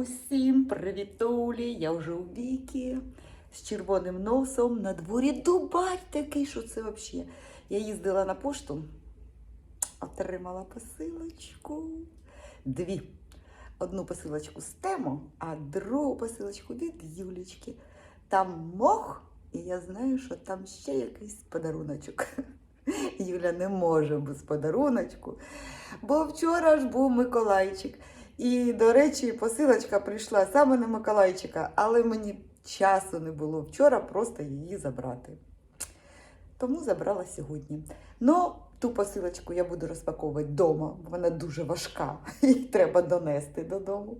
Усім привітулі! Я вже у вікі з червоним носом на дворі Дубай такий, що це взагалі. Я їздила на пошту, отримала посилочку. Дві. Одну посилочку з тему, а другу посилочку від Юлічки. Там мох, і я знаю, що там ще якийсь подаруночок. Юля не може без подаруночку, бо вчора ж був Миколайчик. І, до речі, посилочка прийшла саме на Миколайчика, але мені часу не було вчора просто її забрати. Тому забрала сьогодні. Ну, ту посилочку я буду розпаковувати вдома, вона дуже важка, її треба донести додому.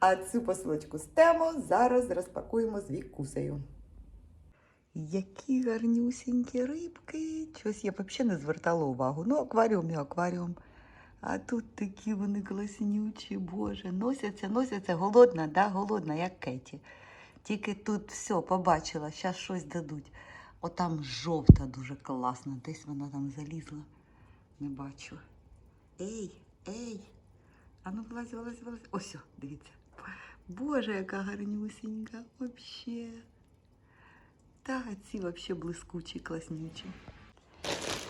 А цю посилочку з тему зараз розпакуємо з вікусею. Які гарнюсінькі рибки. Щось я взагалі не звертала увагу. Ну, акваріум і акваріум. А тут такі вони класнючі, боже, носяться, носяться. Голодна, да, голодна, як Кеті. Тільки тут все побачила, зараз щось дадуть. Отам жовта дуже класна. Десь вона там залізла. Не бачу. Ей, ей. А ну вилазь, вилазь, вилазь. Ось, дивіться. Боже, яка гарнюсінька. Вообще. Та ці вообще блискучі, класнючі.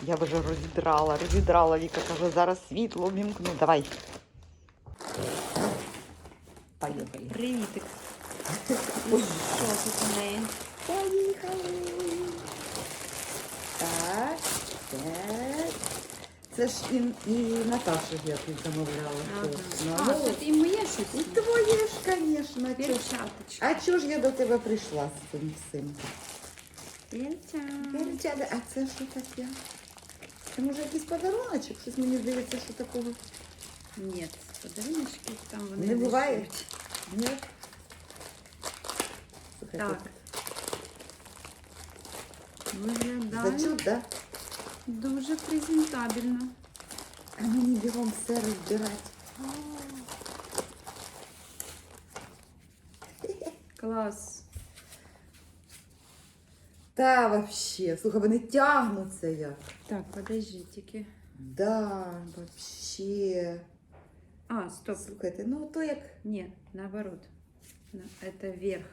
Я вже розідрала, розідрала. Віка каже, зараз світло вімкну. Давай. Поїхали. Привітик. І що тут у неї? Поїхали. Так, так. Це ж і, і Наташа я тут замовляла. Ага. А, Ну, тут і моє щось. і твоє ж, звісно. А чого ж я до тебе прийшла з цим всім? Перчада, а це що таке? Це може якийсь подаруночок? Щось мені здається, що такого Ні, подаруночки там вони не буває. несуть. Ні? Слухайте, Так. Виглядає Зачут, да? дуже презентабельно. А мені бігом все розбирати. Клас. Та вообще, слухай, вони тягнуться як. Так, подожди тільки. Да, вообще. А, стоп. Слухайте, ну то як. Ні, наоборот. На- Это вверх.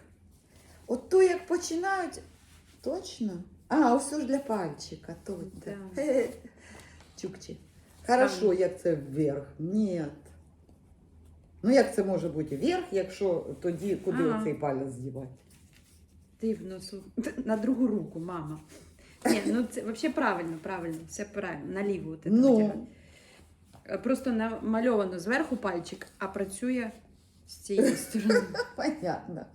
От то як починають. Точно? А, ось ж для пальчика, точно. Да. Чукчі. Хорошо, як це вверх. Ні. Ну як це може бути вверх, якщо тоді куди Ага. оцей палець здівати? Ти в носу. На другу руку, мама. Ні, ну це взагалі правильно, правильно, все правильно. На ліву. от. Ну, Е, Просто намальовано зверху пальчик, а працює з цієї сторони. понятно.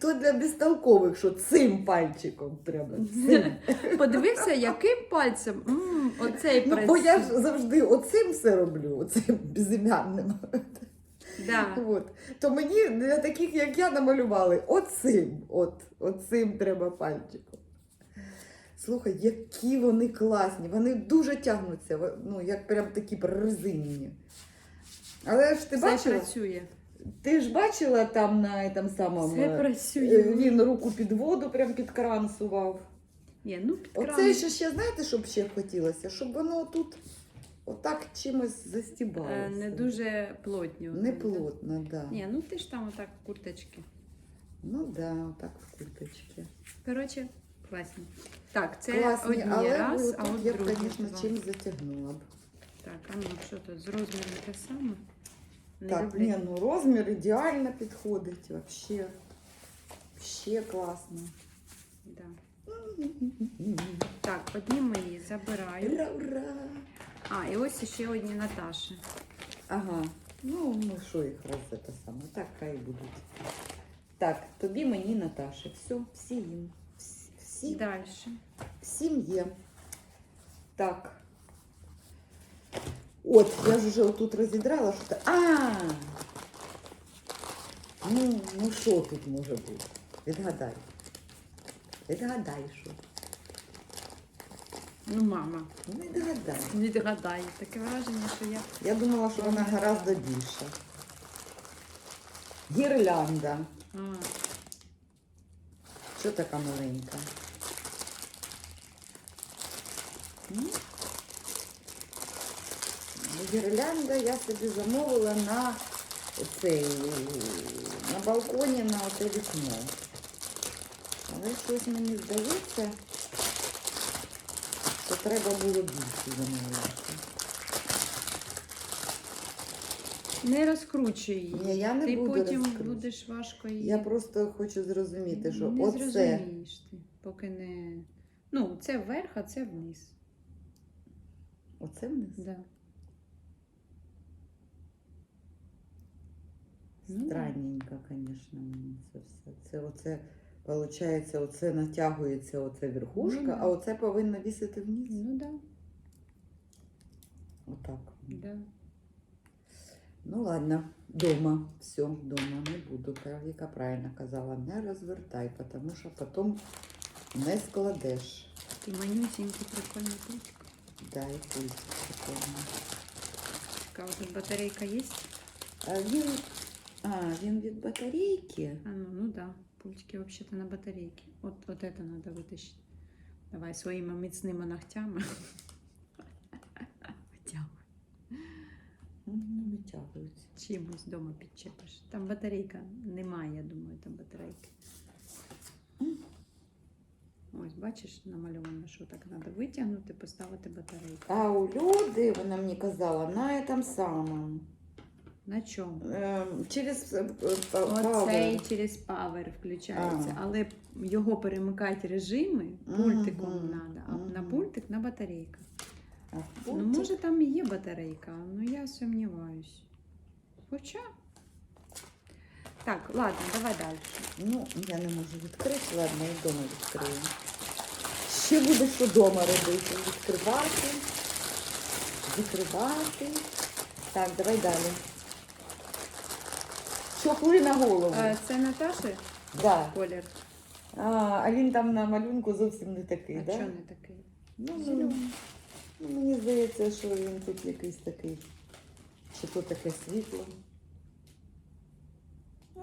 То для безтолкових, що цим пальчиком треба. Цим. Подивився, яким пальцем М, оцей Ну, бо я ж завжди оцим все роблю, оцим безім'янним. Да. От. То мені для таких, як я, намалювали оцим. От, оцим треба пальчиком. Слухай, які вони класні, вони дуже тягнуться, ну, як прям такі прорезинені. Але ж ти Все бачила? працює. Ти ж бачила там на там самому. Все е, працює. Він руку під воду, прям під кран сував. Ні, ну під Оце ще, ще знаєте, що б ще хотілося? Щоб воно тут отак чимось застібалося. Е, Не дуже плотні. Не плотно, так. Да. Ні, ну ти ж там отак в курточці. Ну так, да, отак в курточці. Коротше, класні. Так, це Класні, одні але раз, а от я б, звісно, чим затягнула б. Так, а ну що тут з розміром те саме? Не так, люблю. ні, ну розмір ідеально підходить, вообще. Вообще класно. Да. Так, одні мої забираю. Ура, ура! А, і ось ще одні Наташі. Ага. Ну, ну що їх раз це саме. Так, хай будуть. Так, тобі мені Наташа. Все, всі їм. Всі, всі, Далі. всім є. Так. От, я ж вже тут розідрала, що та. А! Ну, ну що тут може бути? Відгадай. Відгадай, що. Ну, мама, Ну, відгадай. відгадай. Таке враження, що я. Я думала, що вона гораздо більша. Гірлянда. А, Що така маленька? М? Гірлянда я собі замовила на цей на балконі на оте вікно. Але щось мені здається, треба було більше замовити. Не розкручуй її. Ні, я не ти буду потім розкручувати. будеш важко її. Я просто хочу зрозуміти, що не оце. зрозумієш ти, поки не. Ну, це вверх, а це вниз. Оце вниз? Да. Ну, да. Странненько, звісно, мені це все. Це оце, виходить, оце натягується оце верхушка, Ну, да. а оце повинно вісити вниз. Ну да, Отак. да. Ну ладно, дома. Все, дома не буду. Віка правильно казала, не розвертай, тому що потім не складеш. Ти манюсенький прикольний пультик. Да, і пульт прикольно. Така тут батарейка є? А він, а, він від батарейки. А ну, ну да. Пультики вообще-то на батарейке. Вот, вот это надо вытащить. Давай своїми міцними ногтями. Витягуй. Ну, витягується. Чимось вдома підчепиш. Там батарейка немає, я думаю, там батарейки. Ось, бачиш, намальовано, що так треба витягнути, поставити батарейку. А у люди, вона мені казала, на этом самому. На чому? Ем, через е, е, Оцей через Power включається, але його перемикати режими пультиком Мгм, треба, а на пультик на батарейка. А Ну, пульт- може, там і є батарейка, але я сумніваюсь. Хоча. Так, ладно, давай далі. Ну, я не можу відкрити, ладно, я вдома відкрию. Ще буде що вдома робити. Відкривати, закривати. Так, давай далі. Чохли на голову. Е, Це Наташі да. колір. а, а він там на малюнку зовсім не такий, А да? чого не такий? Ну, ну, Зелений. ну, мені здається, що він тут якийсь такий. Чи то таке світло.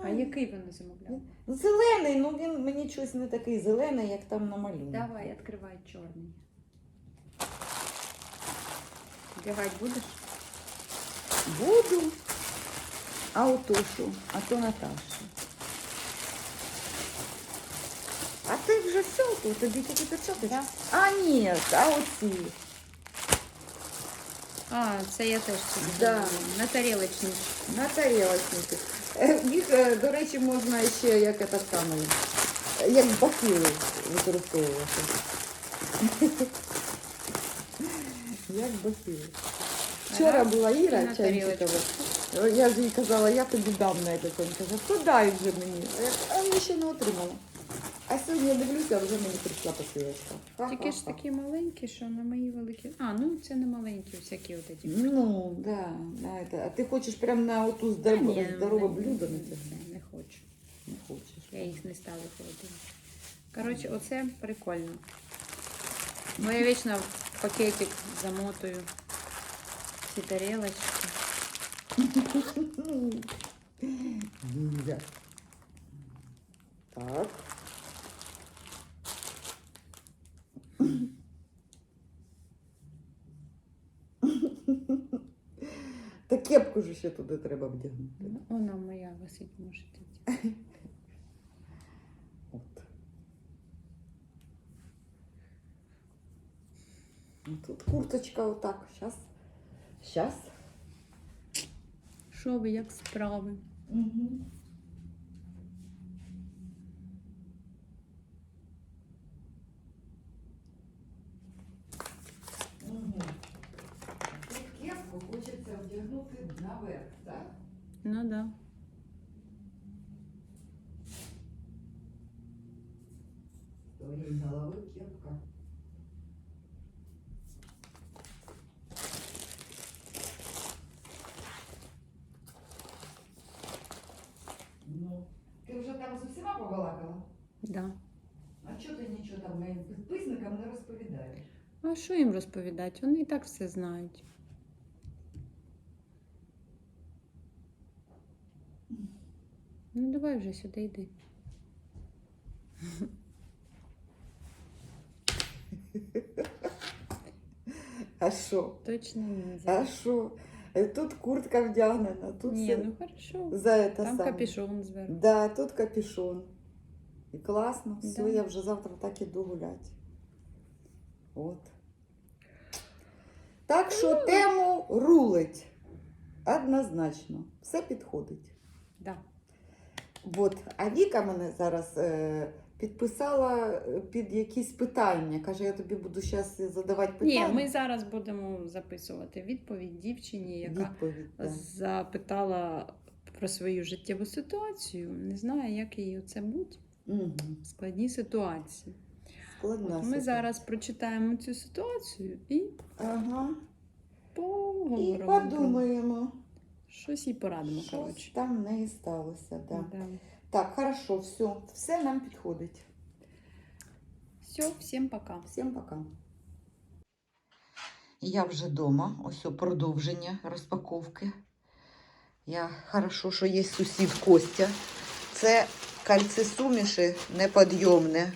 А який вони замовляли? Ну, Зелений, ну він мені щось не такий зелений, як там на малюнку. Давай, відкривай чорний. Вдягати будеш? Буду. А ото що? А то Наташа. А ти вже все тут, тобі тільки перчаточки? Да. А ні, а оці. А, це я теж собі Да. замовила. На тарілочні. На тарілочники. Е, Їх, е, до речі, можна ще як це саме, е, як бахіли використовувати. Як бахіли. Вчора Ага. була І Іра на Чайчикова. Я ж їй казала, я тобі дам на це. Він каже, то дай вже мені. А я, ще не отримала. А сьогодні я дивлюся, а вже мені прийшла посилочка. Тільки ж такі маленькі, що на мої великі. А, ну це не маленькі, всякі от эти. Ну, да, это. А ти хочеш прямо на оту здорову, Ні, здорове не- блюдо не, натягнути? не хочу. Не хочеш. Я їх не ставлю в холодильник. Коротше, оце прикольно. Бо я вічно в пакетик замотую ці тарілочки. Ниндзя. Так. Та кепку ж ще туди треба вдягнути. Ну, Вона моя висить, може тоді. От. Тут курточка отак. Щас. Щас. Що ви, як справи? Угу. Тут кепку хочеться вдягнути наверх, так? Ну так. Да. Ти вже там з усіма побалакала? Да. А чого ти нічого там моїм підписникам не розповідаєш? А що їм розповідати? Вони і так все знають. Ну давай вже сюди йди. А що? Точно не А що? Е, Тут куртка вдягнена, тут Ні, все ну хорошо. за это Там саме. капюшон зверху. Да, тут капюшон. І класно, все, Да. я вже завтра так іду гуляти. От. Так що тему рулить. Однозначно. Все підходить. Да. От. А Віка мене зараз е, підписала е, під якісь питання. Каже, я тобі буду зараз задавати питання. Ні, ми зараз будемо записувати відповідь дівчині, яка Відповідь. Запитала про свою життєву ситуацію. Не знаю, як їй це бути Угу. в складній ситуації. Складна От ми ситуація. зараз прочитаємо цю ситуацію і Ага. І поговоримо. про подумаємо, Щось їй порадимо, що коротше. там в неї сталося. Да. Да. Так, хорошо, все. Все нам підходить. Все, всім пока. Всім пока. Я вже вдома. Ось о, продовження розпаковки. Я хорошо, що є сусід Костя. Це кальцесуміші неподйомне.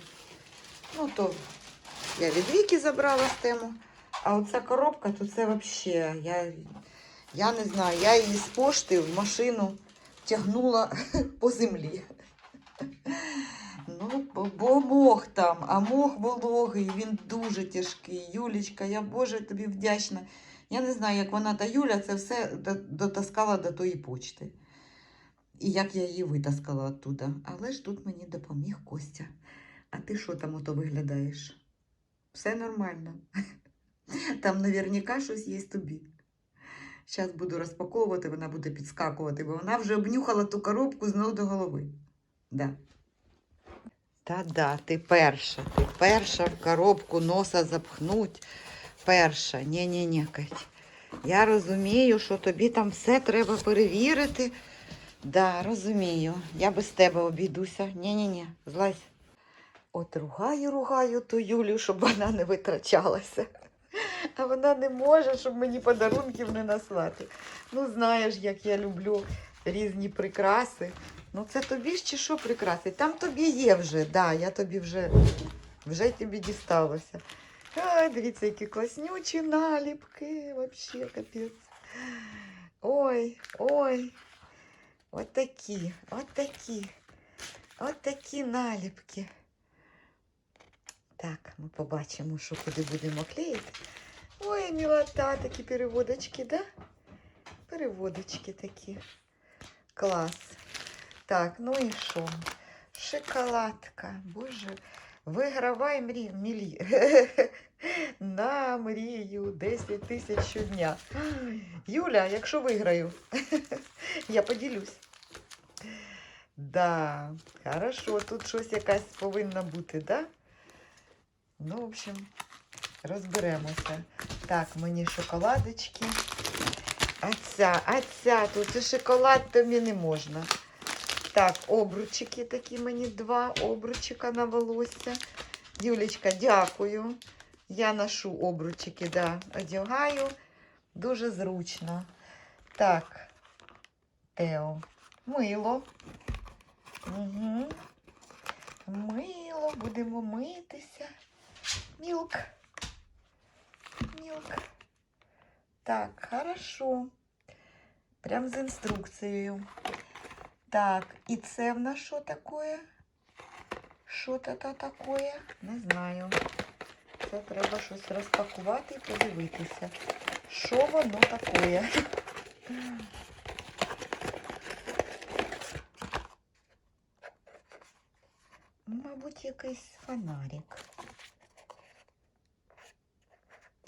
Ну, то я від Віки забрала з тему. А оця коробка, то це взагалі. Я, я не знаю, я її з пошти в машину тягнула по землі. Ну, бо, мох там, а мох вологий, він дуже тяжкий. Юлічка, я Боже тобі вдячна. Я не знаю, як вона та Юля це все дотаскала до тої почти. І як я її витаскала оттуда. Але ж тут мені допоміг Костя. А ти що там ото виглядаєш? Все нормально. Там наверняка щось є тобі. Зараз буду розпаковувати, вона буде підскакувати, бо вона вже обнюхала ту коробку з ног до голови. Да. Та-да, ти перша, ти перша в коробку носа запхнуть. Перша. Ні-ні-ні, Кать. Я розумію, що тобі там все треба перевірити. Да, розумію. Я без тебе обійдуся. Ні-ні-ні, злазь. От ругаю, ругаю ту Юлю, щоб вона не витрачалася. А вона не може, щоб мені подарунків не наслати. Ну, знаєш, як я люблю різні прикраси. Ну, це тобі ж чи що прикраси? Там тобі є вже, да, я тобі вже, вже тобі дісталося. Ай, дивіться, які класнючі наліпки, вообще капець. Ой, ой. От такі, от такі, от такі наліпки. Так, ми побачимо, що куди будемо клеїти. Ой, милота, такі переводочки, да? Переводочки такі. Клас. Так, ну і що? Шоколадка. Боже, вигравай мрі... мілі... на мрію 10 тисяч щодня. Юля, якщо виграю, я поділюсь. Да, хорошо, тут щось якась повинна бути, да? Ну, в общем, розберемося. Так, мені шоколадочки. А ця, а ця, тут це шоколад тобі не можна. Так, обручики такі мені два обручика на волосся. Юлечка, дякую. Я ношу обручики, да, одягаю. Дуже зручно. Так, Тео. Мило. Угу. Мило, будемо митися. Мілк. Мілк. Так, хорошо. Прям з інструкцією. Так, і це в нас що таке? Що це таке? Не знаю. Це треба щось розпакувати і подивитися. Що воно таке? Мабуть, якийсь фонарик.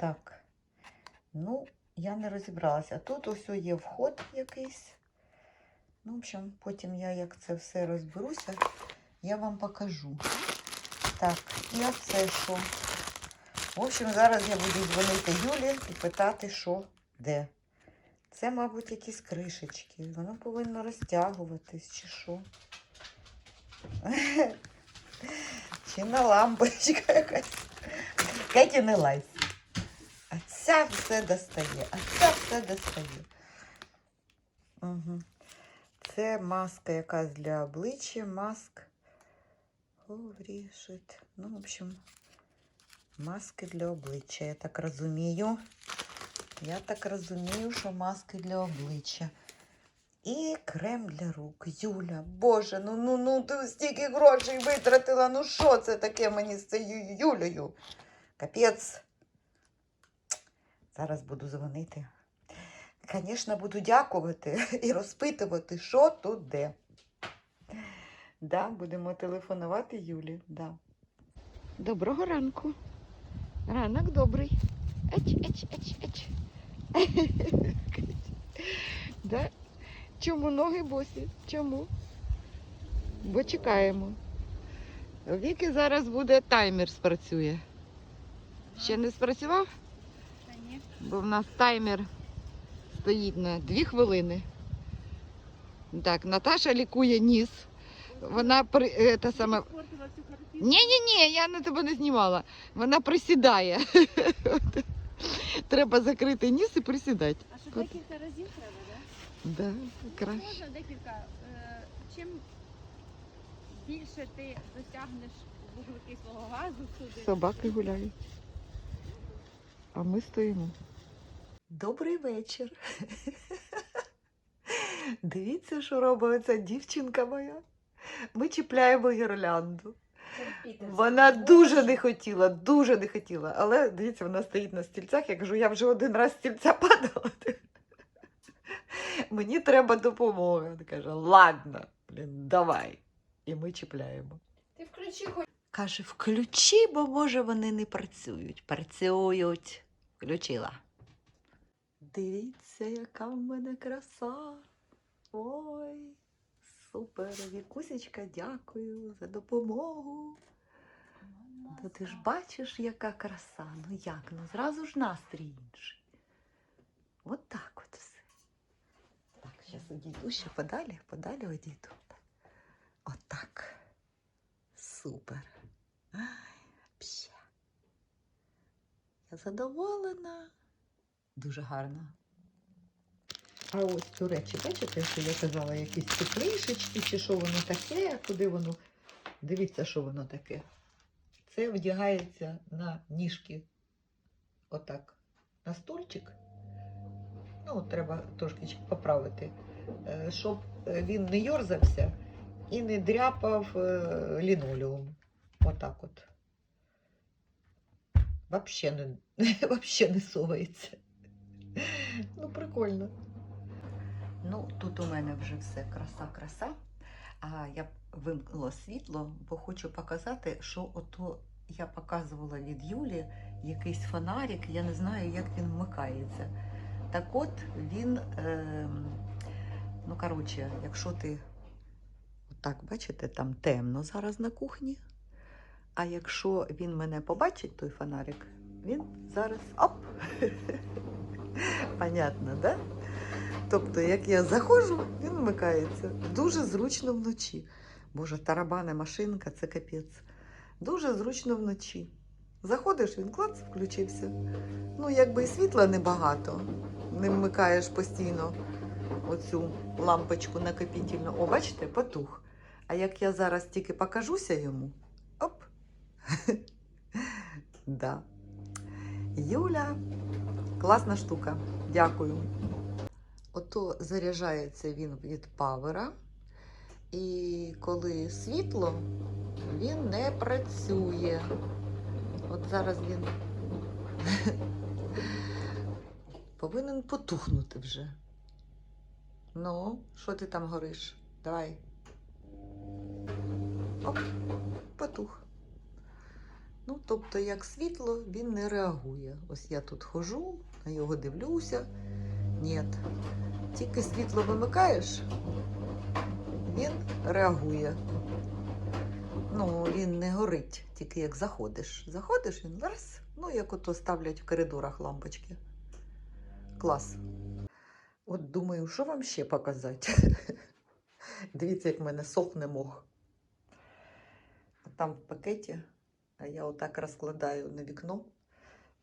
Так. Ну, я не розібралася. Тут ось є вход якийсь. Ну, в общем, потім я як це все розберуся, я вам покажу. Так, і оце що. В общем, зараз я буду дзвонити Юлі і питати, що де. Це, мабуть, якісь кришечки. Воно повинно розтягуватись, чи що. Чи на лампочка якась. Кеті не лазь. Ця все достає, а ця все достає. Угу. Це маска якась для обличчя, маск. Говорішить. Ну, в общем, маски для обличчя, я так розумію. Я так розумію, що маски для обличчя. І крем для рук. Юля, Боже, ну ну ну ти стільки грошей витратила. Ну що це таке мені з цією Юлею? Капець. Зараз буду дзвонити. Звісно, буду дякувати і розпитувати, що тут де. Да, будемо телефонувати Юлі. Да. Доброго ранку. Ранок добрий. Еч, еч, еч, еч. да? Чому ноги босі? Чому? Бо чекаємо. Віки зараз буде таймер спрацює. Ще не спрацював? Бо в нас таймер стоїть на 2 хвилини. Так, Наташа лікує ніс. Вона при е, та саме. Спортила всю картину. Ні, ні, ні, я на тебе не знімала. Вона присідає. Треба закрити ніс і присідати. А що декілька разів треба, так? Да, краще. Можна декілька. Е, Чим більше ти досягнеш вуглекислого газу сюди. Собаки гуляють. А ми стоїмо. Добрий вечір. Дивіться, що робить ця дівчинка моя. Ми чіпляємо гірлянду. Вона дуже не хотіла, дуже не хотіла. Але дивіться, вона стоїть на стільцях. Я кажу, я вже один раз з стільця падала. Мені треба допомога. Вона каже, ладно, блін, давай. І ми чіпляємо. Ти включи хоч. Каже, включи, бо може вони не працюють. Працюють. Включила. Дивіться, яка в мене краса. Ой, супер. Вікусечка, дякую за допомогу. Та ти ж бачиш, яка краса. Ну як? Ну зразу ж настрій інший. От так от все. Так, зараз одійду ще подалі, подалі одійду. Отак. Супер. Ай. Я задоволена. Дуже гарно. А ось цю речі, бачите, що я казала, якісь теплішечки, чи що воно таке, куди воно. Дивіться, що воно таке. Це вдягається на ніжки. Отак. На стульчик. Ну, треба трошки поправити, е, щоб е, він не йорзався і не дряпав е, лінолеум. Отак от. Вообще не, вообще не совається. Ну, прикольно. Ну, тут у мене вже все краса-краса. А я вимкнула світло, бо хочу показати, що ото я показувала від Юлі якийсь фонарик, я не знаю, як він вмикається. Так от він, е, ну коротше, якщо ти отак бачите, там темно зараз на кухні. А якщо він мене побачить, той фонарик, він зараз оп! Понятно, да? Тобто, як я заходжу, він вмикається. Дуже зручно вночі. Боже, тарабана машинка це капець. Дуже зручно вночі. Заходиш, він клац, включився. Ну, якби і світла небагато. Не вмикаєш постійно оцю лампочку накопітельну. О, бачите, потух. А як я зараз тільки покажуся йому, оп. да. Юля, класна штука. Дякую. Ото заряджається він від павера. І коли світло, він не працює. От зараз він повинен потухнути вже. Ну, що ти там гориш? Давай. Оп, потух. Ну, тобто, як світло, він не реагує. Ось я тут хожу, на його дивлюся. Ні. Тільки світло вимикаєш, він реагує. Ну, він не горить, тільки як заходиш. Заходиш, він раз, ну, як ото ставлять в коридорах лампочки. Клас. От думаю, що вам ще показати? Дивіться, як в мене сохне мох. Там в пакеті а я отак розкладаю на вікно,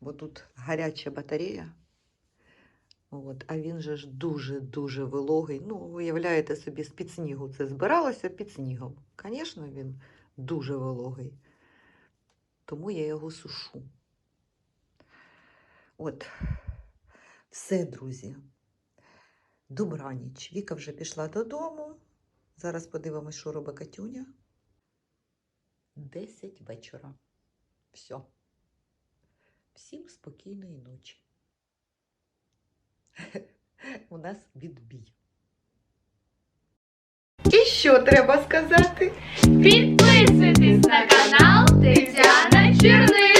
бо тут гаряча батарея. От, а він же ж дуже-дуже вологий. Ну, уявляєте собі, з-під снігу це збиралося під снігом. Звісно, він дуже вологий. Тому я його сушу. От. Все, друзі. Добраніч. Віка вже пішла додому. Зараз подивимось, що робить Катюня. Десять вечора. Все. Всім спокійної ночі. У нас відбій. І що треба сказати? Підписуйтесь на канал Тетяна Черниш.